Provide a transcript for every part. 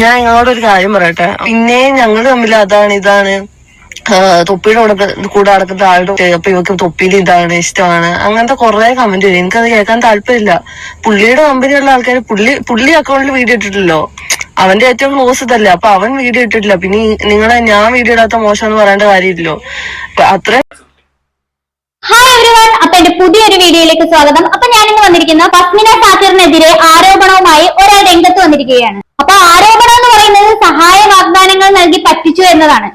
ഞാൻ നിങ്ങളോട് ഒരു കാര്യം പറയട്ടെ. പിന്നെ ഞങ്ങൾ തമ്മിൽ അതാണ് ഇതാണ്. തൊപ്പിയുടെ കൂടെ കൂടെ നടക്കുന്ന ആളുടെ അപ്പൊ ഇവക്ക് തൊപ്പിയിൽ ഇതാണ് ഇഷ്ടമാണ്. അങ്ങനത്തെ കുറെ കമന്റ് വരും. എനിക്കത് കേൾക്കാൻ താല്പര്യമില്ല. പുള്ളിയുടെ കമ്പനിയുള്ള ആൾക്കാർ പുള്ളി പുള്ളി അക്കൗണ്ടിൽ വീഡിയോ ഇട്ടിട്ടില്ലോ. അവന്റെ ഏറ്റവും ക്ലോസ് ഇതല്ലേ. അപ്പൊ അവൻ വീഡിയോ ഇട്ടിട്ടില്ല. പിന്നെ നിങ്ങളെ ഞാൻ വീഡിയോ ഇടാത്ത മോശം എന്ന് പറയേണ്ട കാര്യമില്ലല്ലോ. അത്രയും ഹായ് എവരിവൺ അപ്പൊ എന്റെ പുതിയൊരു വീഡിയോയിലേക്ക് സ്വാഗതം. അപ്പൊ ഇന്ന് വന്നിരിക്കുന്ന പത്മിന സാക്കിറിനെതിരെ ആരോപണവുമായി ഒരാൾ രംഗത്ത് വന്നിരിക്കുകയാണ്. അപ്പൊ ആരോപണം എന്ന് പറയുന്നത് സഹായ വാഗ്ദാനങ്ങൾ നൽകി പറ്റിച്ചു എന്നതാണ്.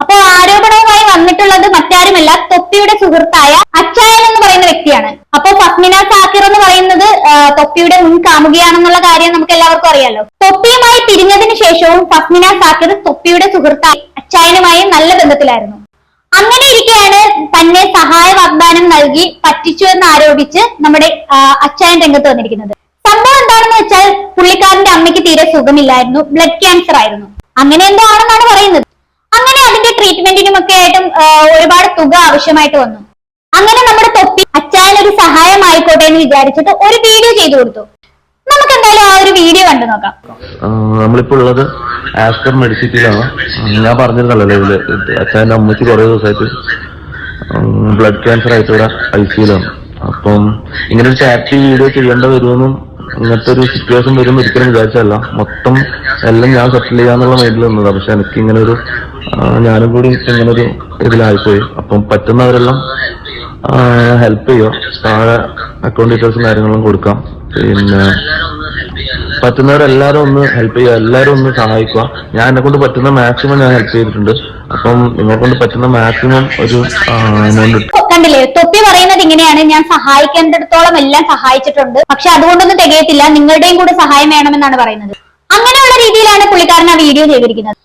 അപ്പൊ ആരോപണവുമായി വന്നിട്ടുള്ളത് മറ്റാരുമല്ല തൊപ്പിയുടെ സുഹൃത്തായ അച്ചായൻ എന്ന് പറയുന്ന വ്യക്തിയാണ്. അപ്പൊ ഫസ്മിന സാക്കിർ എന്ന് പറയുന്നത് തൊപ്പിയുടെ മുൻ കാമുകിയാണെന്നുള്ള കാര്യം നമുക്ക് എല്ലാവർക്കും അറിയാലോ. തൊപ്പിയുമായി പിരിഞ്ഞതിന് ശേഷവും ഫസ്മിന സാക്കിർ തൊപ്പിയുടെ സുഹൃത്തായി അച്ചായനുമായി നല്ല ബന്ധത്തിലായിരുന്നു. അങ്ങനെ ഇരിക്കെയാണ് തന്നെ സഹായ വാഗ്ദാനം നൽകി പറ്റിച്ചു എന്ന് ആരോപിച്ച് നമ്മുടെ അച്ചായൻ രംഗത്ത് വന്നിരിക്കുന്നത്. സംഭവം എന്താണെന്ന് വെച്ചാൽ പുള്ളിക്കാരന്റെ അമ്മയ്ക്ക് തീരെ സുഖമില്ലായിരുന്നു ബ്ലഡ് ക്യാൻസർ ആയിരുന്നു. അങ്ങനെ എന്തോ ആണെന്നാണ് പറയുന്നത്. അങ്ങനെ അതിന്റെ ട്രീറ്റ്മെന്റിനും ഒക്കെ ആയിട്ടും ഒരുപാട് തുക ആവശ്യമായിട്ട് വന്നു. അങ്ങനെ നമ്മുടെ തൊപ്പി അച്ചായൻ ഒരു സഹായമായിക്കോട്ടെ എന്ന് വിചാരിച്ചിട്ട് ഒരു വീഡിയോ ചെയ്തു കൊടുത്തു. നമുക്ക് എന്തായാലും ആ ഒരു വീഡിയോ കണ്ടു നോക്കാം. നമ്മളിപ്പോ ഉള്ളത് ആസ്കർ മെഡിസിറ്റിയിലാണ്. ഞാൻ പറഞ്ഞിരുന്നല്ലോ ഇതിൽ അച്ഛന്റെ അമ്മയ്ക്ക് കുറേ ദിവസമായിട്ട് ബ്ലഡ് ക്യാൻസർ ആയിട്ട് ഇവിടെ ഐ സിയിലാണ് അപ്പം ഇങ്ങനെ ഒരു ചാറ്റ് വീഡിയോ ചെയ്യേണ്ട വരുമെന്നും ഇങ്ങനത്തെ ഒരു സിറ്റുവേഷൻ വരും ഒരിക്കലും വിചാരിച്ചല്ല മൊത്തം എല്ലാം ഞാൻ സെറ്റിൽ ചെയ്യാന്നുള്ള മൈൻഡിൽ നിന്നതാണ് പക്ഷെ എനിക്ക് ഇങ്ങനെ ഒരു ഞാനും കൂടി ഇങ്ങനെ ഒരു ഇതിലായിപ്പോയി. അപ്പം പറ്റുന്നവരെല്ലാം ഹെൽപ്പ് ചെയ്യുക താഴെ അക്കൗണ്ട് ഡീറ്റെയിൽസും കാര്യങ്ങളും കൊടുക്കാം. പിന്നെ പറ്റുന്നവരെല്ലാരും ഒന്ന് ഹെൽപ്പ് ചെയ്യുക. എല്ലാരും ഒന്ന് സഹായിക്കുക. ഞാൻ എന്നെ കൊണ്ട് പറ്റുന്ന മാക്സിമം ഞാൻ ഹെൽപ്പ് ചെയ്തിട്ടുണ്ട്. അപ്പം നിങ്ങളെ കൊണ്ട് പറ്റുന്ന മാക്സിമം ഒരു കണ്ടില്ലേ? തൊപ്പി പറയുന്നത് ഇങ്ങനെയാണ്. ഞാൻ സഹായിക്കേണ്ടിടത്തോളം എല്ലാം സഹായിച്ചിട്ടുണ്ട്. പക്ഷെ അതുകൊണ്ടൊന്നും തികയത്തില്ല. നിങ്ങളുടെയും കൂടെ സഹായം വേണമെന്നാണ് പറയുന്നത്. അങ്ങനെയുള്ള രീതിയിലാണ് പുള്ളിക്കാരൻ ആ വീഡിയോ ചെയ്തിരിക്കുന്നത്.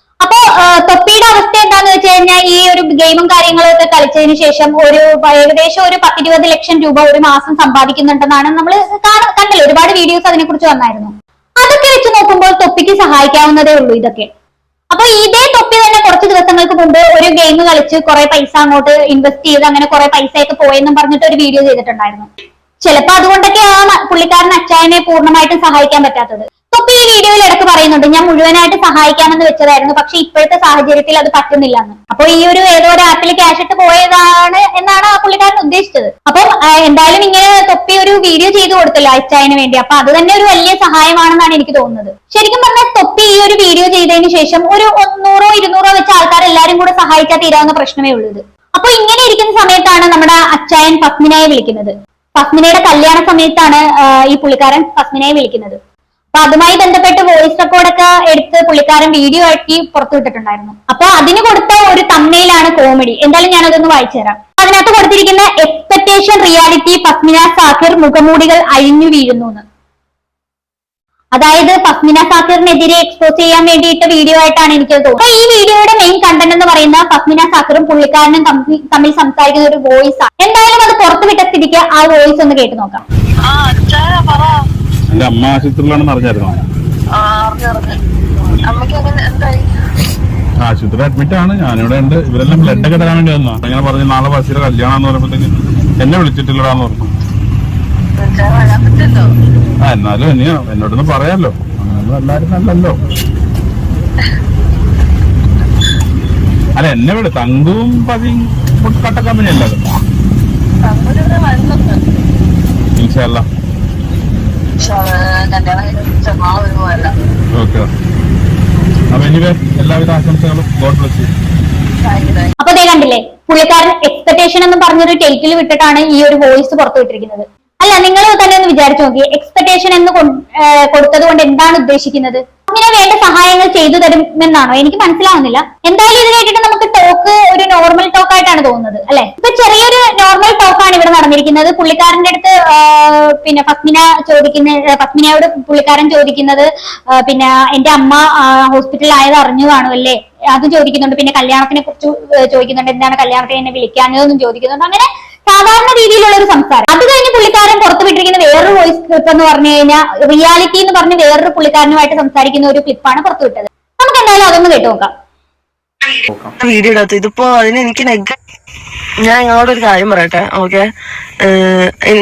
തൊപ്പിയുടെ അവസ്ഥ എന്താന്ന് വെച്ച് കഴിഞ്ഞാൽ ഈ ഒരു ഗെയിമും കാര്യങ്ങളും ഒക്കെ കളിച്ചതിന് ശേഷം ഒരു ഏകദേശം ഒരു പത്തിരുപത് ലക്ഷം രൂപ ഒരു മാസം സമ്പാദിക്കുന്നുണ്ടെന്നാണ് നമ്മൾ കണ്ടല്ലോ ഒരുപാട് വീഡിയോസ് അതിനെക്കുറിച്ച് വന്നായിരുന്നു. അതൊക്കെ വെച്ച് നോക്കുമ്പോൾ തൊപ്പിക്ക് സഹായിക്കാവുന്നതേ ഉള്ളൂ ഇതൊക്കെ. അപ്പൊ ഇതേ തൊപ്പി തന്നെ കുറച്ച് ദിവസങ്ങൾക്ക് മുമ്പ് ഒരു ഗെയിം കളിച്ച് കുറെ പൈസ അങ്ങോട്ട് ഇൻവെസ്റ്റ് ചെയ്ത് അങ്ങനെ കുറെ പൈസയൊക്കെ പോയെന്നും പറഞ്ഞിട്ട് ഒരു വീഡിയോ ചെയ്തിട്ടുണ്ടായിരുന്നു. ചിലപ്പോ അതുകൊണ്ടൊക്കെ ആ പുള്ളിക്കാരൻ അച്ചായനെ പൂർണമായിട്ടും സഹായിക്കാൻ പറ്റാത്തത്. തൊപ്പി ഈ വീഡിയോയിൽ പറയുന്നുണ്ട്. ഞാൻ മുഴുവനായിട്ട് സഹായിക്കാമെന്ന് വെച്ചതായിരുന്നു. പക്ഷെ ഇപ്പോഴത്തെ സാഹചര്യത്തിൽ അത് പറ്റുന്നില്ല എന്ന് അപ്പൊ ഈ ഒരു ഏതോ ഒരു ആപ്പിൽ ക്യാഷ് ഇട്ട് പോയതാണ് എന്നാണ് ആ പുള്ളിക്കാരൻ ഉദ്ദേശിച്ചത്. അപ്പം എന്തായാലും ഇങ്ങനെ തൊപ്പി ഒരു വീഡിയോ ചെയ്തു കൊടുത്തല്ലോ അച്ചായന് വേണ്ടി. അപ്പൊ അത് തന്നെ ഒരു വലിയ സഹായമാണെന്നാണ് എനിക്ക് തോന്നുന്നത്. ശരിക്കും പറഞ്ഞാൽ തൊപ്പി ഈ ഒരു വീഡിയോ ചെയ്തതിന് ശേഷം ഒരു നൂറോ ഇരുന്നൂറോ വെച്ച ആൾക്കാർ എല്ലാരും കൂടെ സഹായിച്ചാൽ തീരാവുന്ന പ്രശ്നമേ ഉള്ളൂ അപ്പൊ ഇങ്ങനെ ഇരിക്കുന്ന സമയത്താണ് നമ്മുടെ അച്ചായൻ പത്മിനായെ വിളിക്കുന്നത്. പത്മിനയുടെ കല്യാണ സമയത്താണ് ഈ പുള്ളിക്കാരൻ പത്മിനയെ വിളിക്കുന്നത്. അപ്പൊ അതുമായി ബന്ധപ്പെട്ട് വോയിസ് റെക്കോർഡൊക്കെ എടുത്ത് പുള്ളിക്കാരൻ വീഡിയോ ആക്കി പുറത്തുവിട്ടിട്ടുണ്ടായിരുന്നു അപ്പൊ അതിന് കൊടുത്ത ഒരു തമ്മയിലാണ് കോമഡി എന്തായാലും ഞാൻ അതൊന്ന് വായിച്ചു തരാം. അതിനകത്ത് കൊടുത്തിരിക്കുന്ന എക്സ്പെക്ടേഷൻ റിയാലിറ്റി പത്മിന സാക്കിർ മുഖമൂടികൾ അഴിഞ്ഞു വീഴുന്നു അതായത് പത്മിന സാക്കിറിനെതിരെ എക്സ്പോസ് ചെയ്യാൻ വേണ്ടിയിട്ട് വീഡിയോ ആയിട്ടാണ് എനിക്ക് തോന്നുന്നത്. ഈ വീഡിയോയുടെ മെയിൻ കണ്ടന്റ് എന്ന് പറയുന്ന പത്മിന സാക്കിറും പുള്ളിക്കാരനും തമ്മിൽ സംസാരിക്കുന്ന ഒരു വോയിസ് ആണ്. എന്തായാലും അത് പുറത്തുവിട്ട സ്ഥിതിക്ക് ആ വോയിസ് ഒന്ന് കേട്ടു നോക്കാം. എന്റെ അമ്മ ആശുപത്രിയിലാണെന്ന് അറിഞ്ഞായിരുന്നോ? ആശുപത്രി അഡ്മിറ്റ് ആണ്. ഞാനിവിടെ ഉണ്ട്. ഇവരെല്ലാം ബ്ലഡ് ഒക്കെ തരാൻ വേണ്ടി വന്നു അങ്ങനെ പറഞ്ഞു നാളെ ബസ്സിലെ കല്യാണം എന്ന് പറയുമ്പോഴത്തേക്ക് എന്നെ വിളിച്ചിട്ടില്ലടാന്ന് പറഞ്ഞു. ആ എന്നാലും ഇനി എന്നോടൊന്ന് പറയാലോ. എല്ലാരും നല്ലല്ലോ. അല്ല എന്നെ വിട. തങ്കും പതിയും കട്ട കമ്പനി അല്ലല്ലോ ഇൻഷല്ല കല്യാണം കഴിഞ്ഞ നാളെ വരുമ്പോഴല്ല അപ്പൊ അപ്പൊ ദേ കണ്ടില്ലേ? പുള്ളിക്കാരൻ എക്സ്പെക്ടേഷൻ എന്ന് പറഞ്ഞൊരു ടൈറ്റിൽ വിട്ടിട്ടാണ് ഈ ഒരു വോയിസ് പുറത്തുവിട്ടിരിക്കുന്നത് അല്ല നിങ്ങൾ തന്നെ ഒന്ന് വിചാരിച്ചു നോക്കി എക്സ്പെക്ടേഷൻ എന്ന് കൊടുത്തത് കൊണ്ട് എന്താണ് ഉദ്ദേശിക്കുന്നത്? അങ്ങനെ വേണ്ട സഹായങ്ങൾ ചെയ്തു തരുമെന്നാണോ? എനിക്ക് മനസ്സിലാവുന്നില്ല. എന്തായാലും ഇത് കേട്ടിട്ട് ടോക്ക് ഒരു നോർമൽ ടോക്ക് ആയിട്ടാണ് തോന്നുന്നത് അല്ലെ? ഇപ്പൊ ചെറിയൊരു നോർമൽ ടോക്കാണ് ഇവിടെ നടന്നിരിക്കുന്നത്. പുള്ളിക്കാരന്റെ അടുത്ത് പിന്നെ പത്മിന ചോദിക്കുന്ന പത്മിനയോട് പുള്ളിക്കാരൻ ചോദിക്കുന്നത് പിന്നെ എന്റെ അമ്മ ഹോസ്പിറ്റലിൽ ആയത് അറിഞ്ഞു കാണുമല്ലേ അത് ചോദിക്കുന്നുണ്ട്. പിന്നെ കല്യാണത്തിനെ കുറിച്ച് ചോദിക്കുന്നുണ്ട്. എന്താണ് കല്യാണത്തിന് എന്നെ വിളിക്കാഞ്ഞതെന്നും ചോദിക്കുന്നുണ്ട്. അങ്ങനെ സാധാരണ രീതിയിലുള്ള ഒരു സംസാരം. അത് കഴിഞ്ഞ് പുള്ളിക്കാരൻ പുറത്തു വിട്ടിരിക്കുന്ന വേറൊരു വോയിസ് ക്ലിപ്പ് എന്ന് പറഞ്ഞു കഴിഞ്ഞാൽ റിയാലിറ്റി എന്ന് പറഞ്ഞ് വേറൊരു പുള്ളിക്കാരനുമായിട്ട് സംസാരിക്കുന്ന ഒരു ക്ലിപ്പാണ് പുറത്തുവിട്ടത് നമുക്ക് എന്തായാലും അതൊന്ന് കേട്ടു നോക്കാം. വീഡിയോ ഇടാത്ത ഇതിപ്പോ അതിന് എനിക്ക് നെഗ ഞാൻ നിങ്ങളോട് ഒരു കാര്യം പറയട്ടെ ഓക്കെ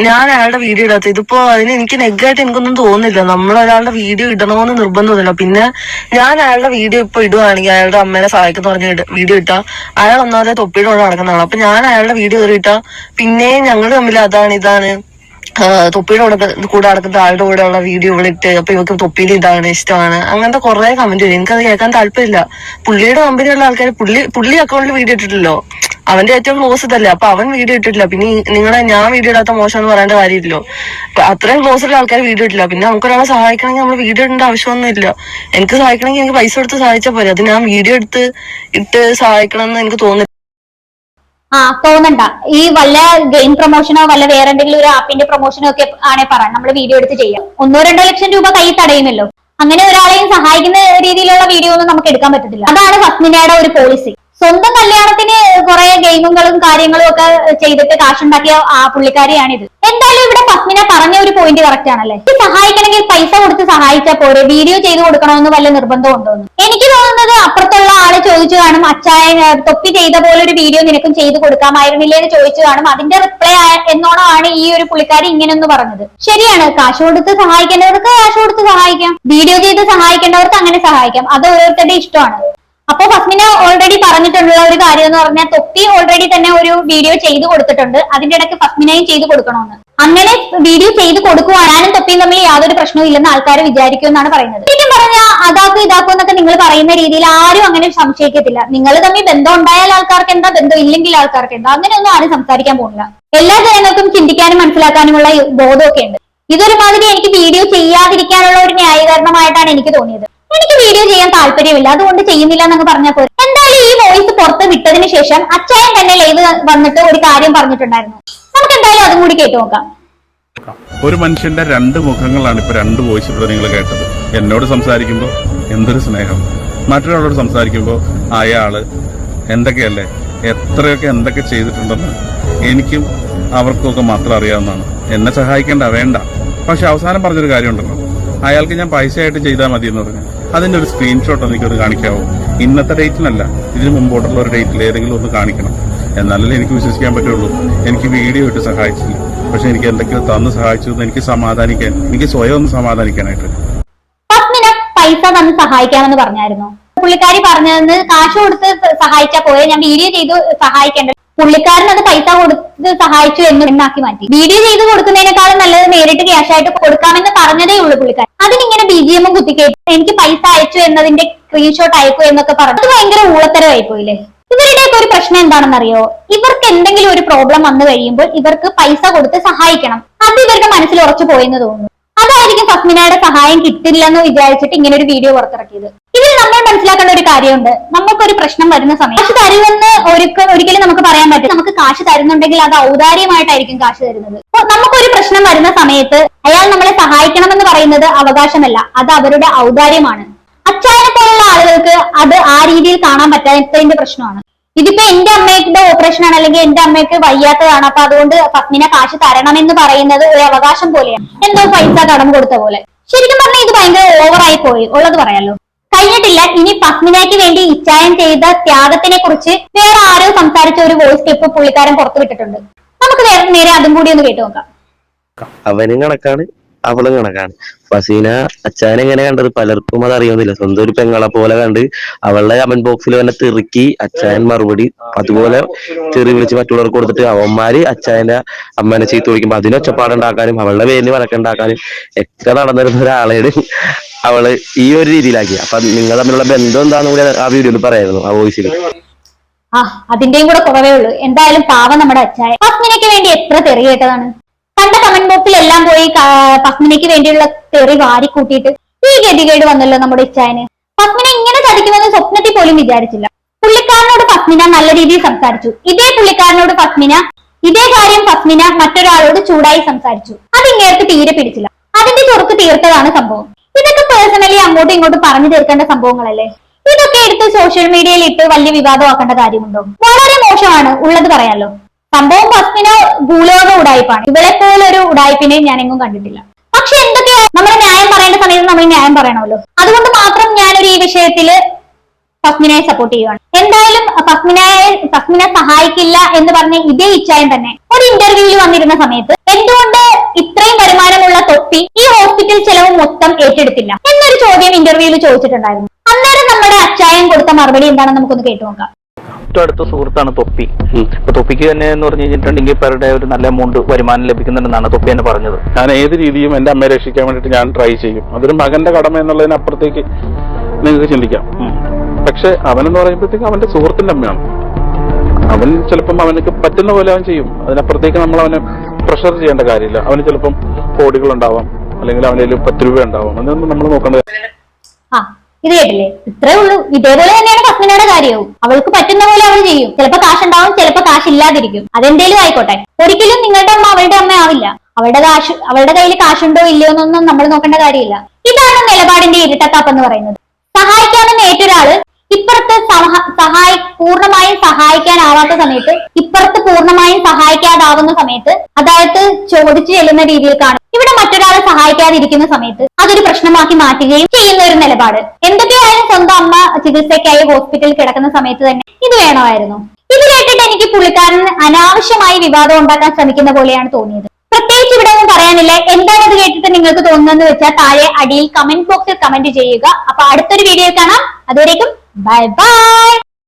ഞാൻ അയാളുടെ വീഡിയോ ഇടാത്ത ഇതിപ്പോ അതിന് എനിക്ക് നെഗായിട്ട് എനിക്കൊന്നും തോന്നുന്നില്ല. നമ്മൾ ഒരാളുടെ വീഡിയോ ഇടണമെന്ന് നിർബന്ധമൊന്നുമില്ല. പിന്നെ ഞാൻ അയാളുടെ വീഡിയോ ഇപ്പൊ ഇടുവാണെങ്കിൽ അയാളുടെ അമ്മേനെ സഹായിക്കുന്ന പറഞ്ഞ വീഡിയോ ഇട്ടാ അയാൾ ഒന്നാമതെ തൊപ്പിയുടെ കൂടെ നടക്കുന്നതാണ്. അപ്പൊ ഞാൻ അയാളുടെ വീഡിയോ കയറിയിട്ടാ പിന്നെയും ഞങ്ങൾ തമ്മിൽ അതാണ് ഇതാണ് തൊപ്പിയുടെ കൂടെ കൂടെ നടക്കുന്ന ആളുടെ വീഡിയോ വിളിട്ട് ഇട്ട് അപ്പൊ ഇവർക്ക് തൊപ്പിയിൽ ഇതാണ് ഇഷ്ടമാണ്. അങ്ങനത്തെ കുറെ കമന്റ് വരും. എനിക്കത് കേൾക്കാൻ താല്പര്യമില്ല. പുള്ളിയുടെ കമ്പനിയുള്ള ആൾക്കാർ പുള്ളി പുള്ളി അക്കൗണ്ടിൽ വീഡിയോ ഇട്ടിട്ടില്ലോ. അവന്റെ ഏറ്റവും ക്ലോസ് ഇതല്ലേ. അപ്പൊ അവൻ വീഡിയോ ഇട്ടിട്ടില്ല. പിന്നെ നിങ്ങളെ ഞാൻ വീഡിയോ ഇടാത്ത മോശം എന്ന് പറയേണ്ട കാര്യമില്ലല്ലോ അപ്പൊ അത്രയും ഉള്ള ആൾക്കാർ വീഡിയോ ഇട്ടില്ല. പിന്നെ നമുക്ക് ഒരാളെ സഹായിക്കണമെങ്കിൽ നമ്മൾ വീഡിയോ ഇടേണ്ട ആവശ്യമൊന്നും ഇല്ല എനിക്ക് സഹായിക്കണമെങ്കിൽ എനിക്ക് പൈസ കൊടുത്ത് സഹായിച്ചാൽ പോരെ. അത് ഞാൻ വീഡിയോ എടുത്ത് ഇട്ട് സഹായിക്കണം എന്ന് എനിക്ക് തോന്നുന്നില്ല. ആ തോന്നണ്ട. ഈ വല്ല ഗെയിം പ്രൊമോഷനോ വല്ല വേറെ എന്തെങ്കിലും ഒരു ആപ്പിന്റെ പ്രൊമോഷനോ ഒക്കെ ആണെ പറ. നമ്മൾ വീഡിയോ എടുത്ത് ചെയ്യാം. ഒന്നോ രണ്ടോ ലക്ഷം രൂപ കൈ തടയുമല്ലോ. അങ്ങനെ ഒരാളെയും സഹായിക്കുന്ന രീതിയിലുള്ള വീഡിയോ ഒന്നും നമുക്ക് എടുക്കാൻ പറ്റത്തില്ല. അതാണ് ഫസ്മിനയുടെ ഒരു പോളിസി സ്വന്തം കല്യാണത്തിന് കുറെ ഗെയിമുകളും കാര്യങ്ങളും ഒക്കെ ചെയ്തിട്ട് കാശുണ്ടാക്കിയ ആ പുള്ളിക്കാരിയാണിത്. എന്തായാലും ഇവിടെ പത്മിന പറഞ്ഞ ഒരു പോയിന്റ് കറക്റ്റ് ആണല്ലേ? ഇത് സഹായിക്കണമെങ്കിൽ പൈസ കൊടുത്ത് സഹായിച്ചാൽ പോരെ. വീഡിയോ ചെയ്ത് കൊടുക്കണമെന്ന് വല്ല നിർബന്ധം ഉണ്ടോന്ന് എനിക്ക് തോന്നുന്നത് അപ്പുറത്തുള്ള ആളെ ചോദിച്ചു കാണും അച്ചായ തൊപ്പി ചെയ്ത പോലെ ഒരു വീഡിയോ നിനക്കും ചെയ്ത് കൊടുക്കാമായിരുന്നില്ലേ? എന്ന് ചോദിച്ചു കാണും. അതിന്റെ റിപ്ലൈ എന്നോണമാണ് ഈ ഒരു പുള്ളിക്കാരി ഇങ്ങനെയൊന്ന് പറഞ്ഞത്. ശരിയാണ് കാശ് കൊടുത്ത് സഹായിക്കേണ്ടവർക്ക് കാശ് കൊടുത്ത് സഹായിക്കാം. വീഡിയോ ചെയ്ത് സഹായിക്കേണ്ടവർക്ക് അങ്ങനെ സഹായിക്കാം. അത് ഓരോരുത്തരുടെ ഇഷ്ടമാണ്. അപ്പൊ ഫസ്മിന ഓൾറെഡി പറഞ്ഞിട്ടുള്ള ഒരു കാര്യം എന്ന് പറഞ്ഞാൽ തൊപ്പി ഓൾറെഡി തന്നെ ഒരു വീഡിയോ ചെയ്ത് കൊടുത്തിട്ടുണ്ട്. അതിന്റെ ഇടയ്ക്ക് ഫസ്മിനയും ചെയ്ത് കൊടുക്കണമെന്ന്. അങ്ങനെ വീഡിയോ ചെയ്ത് കൊടുക്കുവാനും തൊപ്പിയും തമ്മിൽ യാതൊരു പ്രശ്നവും ഇല്ലെന്ന് ആൾക്കാർ വിചാരിക്കും എന്നാണ് പറയുന്നത്. ശരിക്കും പറഞ്ഞാൽ അതാക്കും ഇതാക്കും എന്നൊക്കെ നിങ്ങൾ പറയുന്ന രീതിയിൽ ആരും അങ്ങനെ സംശയിക്കത്തില്ല. നിങ്ങൾ തമ്മിൽ ബന്ധം ഉണ്ടായാൽ ആൾക്കാർക്ക് എന്താ ബന്ധം? ഇല്ലെങ്കിൽ ആൾക്കാർക്ക് എന്താ? അങ്ങനെയൊന്നും ആരും സംസാരിക്കാൻ പോകുന്നില്ല. എല്ലാ ജനങ്ങൾക്കും ചിന്തിക്കാനും മനസ്സിലാക്കാനുമുള്ള ബോധമൊക്കെ ഉണ്ട്. ഇതൊരുമാതിരി എനിക്ക് വീഡിയോ ചെയ്യാതിരിക്കാനുള്ള ഒരു ന്യായീകരണമായിട്ടാണ് എനിക്ക് തോന്നിയത്. എനിക്ക് വീഡിയോ ചെയ്യാൻ താല്പര്യമില്ല. അതുകൊണ്ട് ചെയ്യുന്നില്ല എന്നൊക്കെ പറഞ്ഞാൽ പോലും എന്തായാലും ഈ വോയിസ് പുറത്ത് വിട്ടതിന് ശേഷം അച്ചായൻ തന്നെ ലൈവ് വന്നിട്ട് ഒരു കാര്യം പറഞ്ഞിട്ടുണ്ടായിരുന്നു. നമുക്ക് എന്തായാലും അതും കൂടി കേട്ടു നോക്കാം. ഒരു മനുഷ്യന്റെ രണ്ട് മുഖങ്ങളാണ് ഇപ്പൊ രണ്ട് വോയിസിലൂടെ നിങ്ങൾ കേട്ടത്. എന്നോട് സംസാരിക്കുമ്പോൾ എന്തൊരു സ്നേഹം. മറ്റൊരാളോട് സംസാരിക്കുമ്പോൾ അയാൾ എന്തൊക്കെയല്ലേ? എത്രയൊക്കെ എന്തൊക്കെ ചെയ്തിട്ടുണ്ടെന്ന് എനിക്കും അവർക്കൊക്കെ മാത്രം അറിയാവുന്നതാണ്. എന്നെ സഹായിക്കേണ്ട വേണ്ട. പക്ഷെ അവസാനം പറഞ്ഞൊരു കാര്യമുണ്ടല്ലോ. അയാൾക്ക് ഞാൻ പൈസ ആയിട്ട് ചെയ്താൽ മതി എന്ന് പറഞ്ഞു. അതിന്റെ ഒരു സ്ക്രീൻഷോട്ട് എനിക്കൊന്ന് കാണിക്കാവോ? ഇന്നത്തെ ഡേറ്റിനല്ല ഇതിന് മുമ്പോട്ടുള്ള ഒരു ഡേറ്റിൽ ഏതെങ്കിലും ഒന്ന് കാണിക്കണം. എന്നാലല്ലേ എനിക്ക് വിശ്വസിക്കാൻ പറ്റുള്ളൂ. എനിക്ക് വീഡിയോ ഇട്ട് സഹായിച്ചില്ല. പക്ഷെ എനിക്ക് എന്തെങ്കിലും തന്ന് സഹായിച്ചു എന്ന് എനിക്ക് സമാധാനിക്കാൻ എനിക്ക് സ്വയം ഒന്ന് സമാധാനിക്കാനായിട്ട്. പൈസ തന്ന് സഹായിക്കാമെന്ന് പറഞ്ഞായിരുന്നു. പുള്ളിക്കാരി പറഞ്ഞതെന്ന് കാശ് കൊടുത്ത് സഹായിച്ചാൽ പോയെ. ഞാൻ വീഡിയോ ചെയ്ത് സഹായിക്കേണ്ട പുള്ളിക്കാരൻ അത് പൈസ കൊടുത്ത് സഹായിച്ചു എന്ന് ഉണ്ടാക്കി മാറ്റി. വീഡിയോ ചെയ്ത് കൊടുക്കുന്നതിനേക്കാളും നല്ലത് നേരിട്ട് ക്യാഷ് ആയിട്ട് കൊടുക്കാമെന്ന് പറഞ്ഞതേ ഉള്ളൂ പുള്ളിക്കാരൻ. അതിനിങ്ങനെ ബി ജി എമ്മും കുത്തിക്കേട്ടു എനിക്ക് പൈസ അയച്ചു എന്നതിന്റെ സ്ക്രീൻഷോട്ട് അയക്കൂ എന്നൊക്കെ പറഞ്ഞു. അത് ഭയങ്കര ഊളത്തരമായി പോയില്ലേ ഇവരുടെയൊക്കെ ഒരു പ്രശ്നം എന്താണെന്നറിയോ? ഇവർക്ക് എന്തെങ്കിലും ഒരു പ്രോബ്ലം വന്നു കഴിയുമ്പോൾ ഇവർക്ക് പൈസ കൊടുത്ത് സഹായിക്കണം. അത് ഇവരുടെ മനസ്സിൽ ഉറച്ചു പോയെന്ന് തോന്നുന്നു. അതായിരിക്കും ഫസ്മിനയുടെ സഹായം കിട്ടില്ലെന്ന് വിചാരിച്ചിട്ട് ഇങ്ങനെ ഒരു വീഡിയോ പുറത്തിറക്കിയത്. ഇതിൽ നമ്മൾ മനസ്സിലാക്കേണ്ട ഒരു കാര്യമുണ്ട്. നമുക്കൊരു പ്രശ്നം വരുന്ന സമയം. കാശ് തരുമെന്ന് ഒരിക്കലും നമുക്ക് പറയാൻ പറ്റും നമുക്ക് കാശ് തരുന്നുണ്ടെങ്കിൽ അത് ഔദാര്യമായിട്ടായിരിക്കും കാശ് തരുന്നത്. അപ്പൊ നമുക്കൊരു പ്രശ്നം വരുന്ന സമയത്ത് അയാൾ നമ്മളെ സഹായിക്കണമെന്ന് പറയുന്നത് അവകാശമല്ല. അത് അവരുടെ ഔദാര്യമാണ്. അച്ചായനെ പോലുള്ള ആളുകൾക്ക് അത് ആ രീതിയിൽ കാണാൻ പറ്റാത്തതിന്റെ പ്രശ്നമാണ്. ഇതിപ്പോ എന്റെ അമ്മയുടെ ഓപ്പറേഷൻ ആണ് അല്ലെങ്കിൽ എന്റെ അമ്മയ്ക്ക് വയ്യാത്തതാണ്. അപ്പൊ അതുകൊണ്ട് പത്നിനെ കാശ് തരണം എന്ന് പറയുന്നത് ഒരു അവകാശം പോലെയാണ്. എന്തോ പൈസ കടം കൊടുത്ത പോലെ. ശരിക്കും പറഞ്ഞാൽ ഇത് ഭയങ്കര ഓവറായി പോയി. ഉള്ളത് പറയാലോ? കഴിഞ്ഞിട്ടില്ല. ഇനി പത്മിനയ്ക്ക് വേണ്ടി ഇച്ചായൻ ചെയ്ത ത്യാഗത്തിനെ കുറിച്ച് വേറെ ആരോ സംസാരിച്ച ഒരു വോയിസ് ക്ലിപ്പ് പുള്ളിക്കാരൻ പുറത്തുവിട്ടിട്ടുണ്ട് നമുക്ക് നേരെ അതും കൂടി ഒന്ന് കേട്ടു നോക്കാം. അവനും കണക്കാണ് അവളും കണക്കാണ്. ഫസീന അച്ഛനെ എങ്ങനെ കണ്ടത്? പലർക്കും അത് അറിയുന്നില്ല. സ്വന്തം ഒരു പെങ്ങളെ പോലെ കണ്ട് അവളുടെ കമന്റ് ബോക്സിൽ തന്നെ തെറുക്കി അച്ഛൻ മറുപടി അതുപോലെ തെറി വിളിച്ച് മറ്റുള്ളവർക്ക് കൊടുത്തിട്ട് അവന്മാര് അച്ചായന്റെ അമ്മേനെ ചീത്ത വിളിക്കുമ്പോ അതിന് ഒച്ചപ്പാടുണ്ടാക്കാനും അവളുടെ പേരിന് വഴക്കുണ്ടാക്കാനും ഒക്കെ നടന്നിരുന്ന ഒരാളെയാണ് അവൾ ഈ ഒരു രീതിയിലാക്കി. അപ്പൊ നിങ്ങൾ തമ്മിലുള്ള ബന്ധം എന്താണെന്ന് കൂടി ആ വീഡിയോയിൽ പറയായിരുന്നു ആ വോയിസിൽ ആ അതിന്റെയും കൂടെ കുറവേ ഉള്ളൂ. എന്തായാലും പാവം നമ്മുടെ അച്ചായ. പത്മിനിക്ക് വേണ്ടി എത്ര തെറി കേട്ടതാണ്. കണ്ട കമന്റ് ബോക്സിൽ എല്ലാം പോയി പത്മിനിക്ക് വേണ്ടിയുള്ള തെറി വാരി കൂട്ടിയിട്ട് ഈ ഗതികേട് വന്നല്ലോ നമ്മുടെ ഇച്ചായന്. പത്മിനെ ഇങ്ങനെ ചതിക്കുമെന്ന് സ്വപ്നത്തിൽ പോലും വിചാരിച്ചില്ല. പുള്ളിക്കാരനോട് പത്മിന നല്ല രീതിയിൽ സംസാരിച്ചു. ഇതേ പുള്ളിക്കാരനോട് പത്മിന ഇതേ കാര്യം പത്മിന മറ്റൊരാളോട് ചൂടായി സംസാരിച്ചു. അത് ഇങ്ങേർക്ക് തീരെ പിടിച്ചില്ല. അതിന്റെ ചൊറുക്ക് തീർത്തതാണ് സംഭവം. ഇതൊക്കെ പേഴ്സണലി അങ്ങോട്ടും ഇങ്ങോട്ടും പറഞ്ഞു തീർക്കേണ്ട സംഭവങ്ങളല്ലേ? ഇതൊക്കെ എടുത്ത് സോഷ്യൽ മീഡിയയിൽ ഇട്ട് വലിയ വിവാദമാക്കേണ്ട കാര്യമുണ്ടോ? വളരെ മോശമാണ് ഉള്ളത് പറയാലോ. സംഭവം ഫസ്മിന് ഭൂലോക ഉടായ്പാണ് ഇവളെ പോലെ ഒരു ഉടായ്പിനെ ഞാൻ എങ്ങും കണ്ടിട്ടില്ല. പക്ഷെ എന്തൊക്കെയാ? നമ്മൾ ന്യായം പറയേണ്ട സമയത്ത് നമ്മൾ ന്യായം പറയണമല്ലോ. അതുകൊണ്ട് മാത്രം ഞാനൊരു ഈ വിഷയത്തിൽ ഫസ്മിനെ സപ്പോർട്ട് ചെയ്യുവാണ്. എന്തായാലും പത്മിനായ ഫസ്മിനെ സഹായിക്കില്ല എന്ന് പറഞ്ഞ ഇതേ ഇച്ഛായം തന്നെ. ഒരു ഇന്റർവ്യൂവിൽ വന്നിരുന്ന സമയത്ത് എന്തുകൊണ്ട് വരുമാനമുള്ള ഈ ഹോസ്പിറ്റൽ ചെലവ് മൊത്തം ഏറ്റെടുത്തില്ല. എന്നൊരു ചോദ്യം ഇന്റർവ്യൂവിൽ ചോദിച്ചിട്ടുണ്ടായിരുന്നു. അന്നേരം നമ്മുടെ അച്ചായൻ കൊടുത്ത മറുപടി എന്താണെന്ന് നമുക്കൊന്ന് കേട്ടു നോക്കാം. ഏറ്റവും അടുത്ത സുഹൃത്താണ് തൊപ്പി. അപ്പൊ തൊപ്പിക്ക് തന്നെ എന്ന് പറഞ്ഞു കഴിഞ്ഞിട്ടുണ്ടെങ്കിൽ പെർ ഡേ ഒരു നല്ല എമൗണ്ട് വരുമാനം ലഭിക്കുന്നുണ്ടെന്നാണ് തൊപ്പി എന്നെ പറഞ്ഞത്. ഞാൻ ഏത് രീതിയും എന്റെ അമ്മയെ രക്ഷിക്കാൻ വേണ്ടിയിട്ട് ഞാൻ ട്രൈ ചെയ്യും. അതൊരു മകന്റെ കടമ എന്നുള്ളതിനപ്പുറത്തേക്ക് നിങ്ങൾക്ക് ചിന്തിക്കാം. പക്ഷെ അവനെന്ന് പറയുമ്പോഴത്തേക്ക് അവന്റെ സുഹൃത്തിന്റെ അമ്മയാണ്. അവൻ ചിലപ്പം അവനക്ക് പറ്റുന്ന പോലെ അവൻ ചെയ്യും. അതിനപ്പുറത്തേക്ക് നമ്മൾ അവനെ പ്രഷർ ചെയ്യേണ്ട കാര്യമില്ല. അവന് ചിലപ്പം കോടികൾ ഉണ്ടാവാം അല്ലെങ്കിൽ അവന്റെ പത്ത് രൂപ ഉണ്ടാവാം അതൊന്നും നമ്മൾ നോക്കേണ്ടത് ആ ഇത് കേട്ടില്ലേ? ഇത്രേ ഉള്ളൂ. ഇതേപോലെ തന്നെയാണ് ഫസ്മിനയുടെ കാര്യവും. അവൾക്ക് പറ്റുന്ന പോലെ അവൾ ചെയ്യും. ചിലപ്പോ കാശുണ്ടാവും ചിലപ്പോ കാശില്ലാതിരിക്കും. അതെന്തേലും ആയിക്കോട്ടെ. ഒരിക്കലും നിങ്ങളുടെ അമ്മ അവളുടെ അമ്മ ആവില്ല. അവളുടെ കാശ് അവളുടെ കയ്യിൽ കാശുണ്ടോ ഇല്ലയോ എന്നൊന്നും നമ്മൾ നോക്കേണ്ട കാര്യമില്ല. ഇതാണ് നിലപാടിന്റെ ഇരുട്ടത്താപ്പ് എന്ന് പറയുന്നത്. സഹായിക്കാവുന്ന ഏറ്റൊരാൾ ഇപ്പുറത്ത് സഹായി പൂർണമായും സഹായിക്കാനാവാത്ത സമയത്ത് ഇപ്പുറത്ത് പൂർണമായും സഹായിക്കാതാവുന്ന സമയത്ത് അതായത് ചോദിച്ചു ചെല്ലുന്ന രീതിയിൽ കാണും ഇവിടെ മറ്റൊരാളെ സഹായിക്കാതിരിക്കുന്ന സമയത്ത് അതൊരു പ്രശ്നമാക്കി മാറ്റുകയും ചെയ്യുന്ന ഒരു നിലപാട്. എന്തൊക്കെയായാലും സ്വന്തം അമ്മ ചികിത്സയ്ക്കായി ഹോസ്പിറ്റലിൽ കിടക്കുന്ന സമയത്ത് തന്നെ ഇത് വേണമായിരുന്നു. ഇത് കേട്ടിട്ട് എനിക്ക് പുള്ളിക്കാരൻ അനാവശ്യമായി വിവാദം ഉണ്ടാക്കാൻ ശ്രമിക്കുന്ന പോലെയാണ് തോന്നിയത്. പ്രത്യേകിച്ച് ഇവിടെ ഒന്നും പറയാനില്ല. എന്താണ് ഇത് കേട്ടിട്ട് നിങ്ങൾക്ക് തോന്നുന്നതെന്ന് വെച്ചാൽ താഴെ അടിയിൽ കമന്റ് ബോക്സിൽ കമന്റ് ചെയ്യുക. അപ്പൊ അടുത്തൊരു വീഡിയോ കാണാം. അതുവരേക്കും ബൈ ബൈ